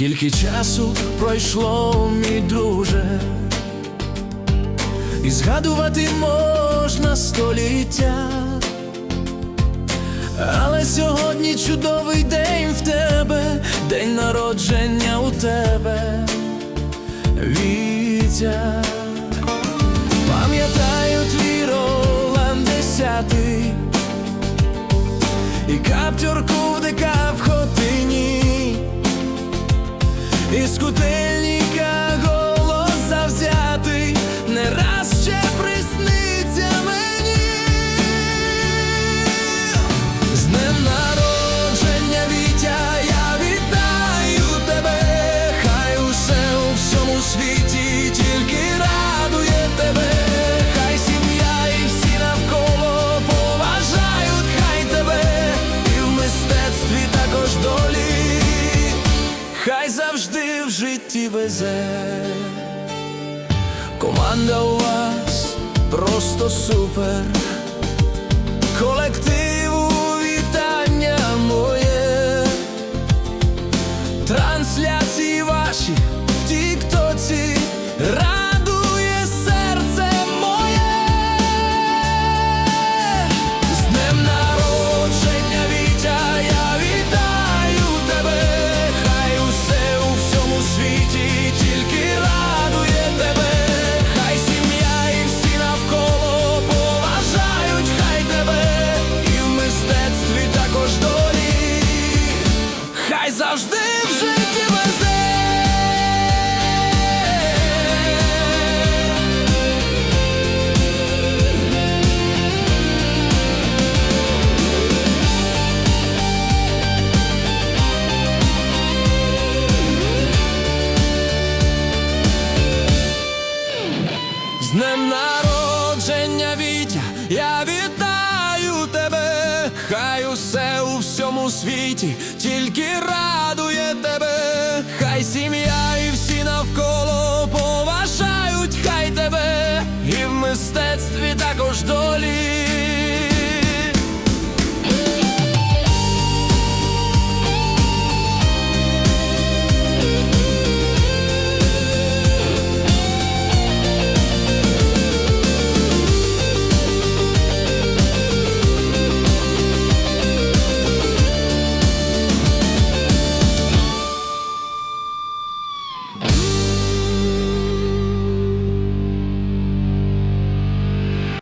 Скільки часу пройшло, мій друже, і згадувати можна століття, але сьогодні чудовий день в тебе, день народження у тебе, Вітя. Пам'ятаю твій Ролан десятий. І каптюрку в дека в хотині, і з кутельника голос завзятий, не раз ще присниться мені. З днем народження, Вітя, я вітаю тебе, хай усе у всьому світі житті везе. Команда у вас просто супер. Колективу З днем народження, Вітя, я вітаю тебе, хай усе у всьому світі тільки радує тебе, хай сім'я і всі навколо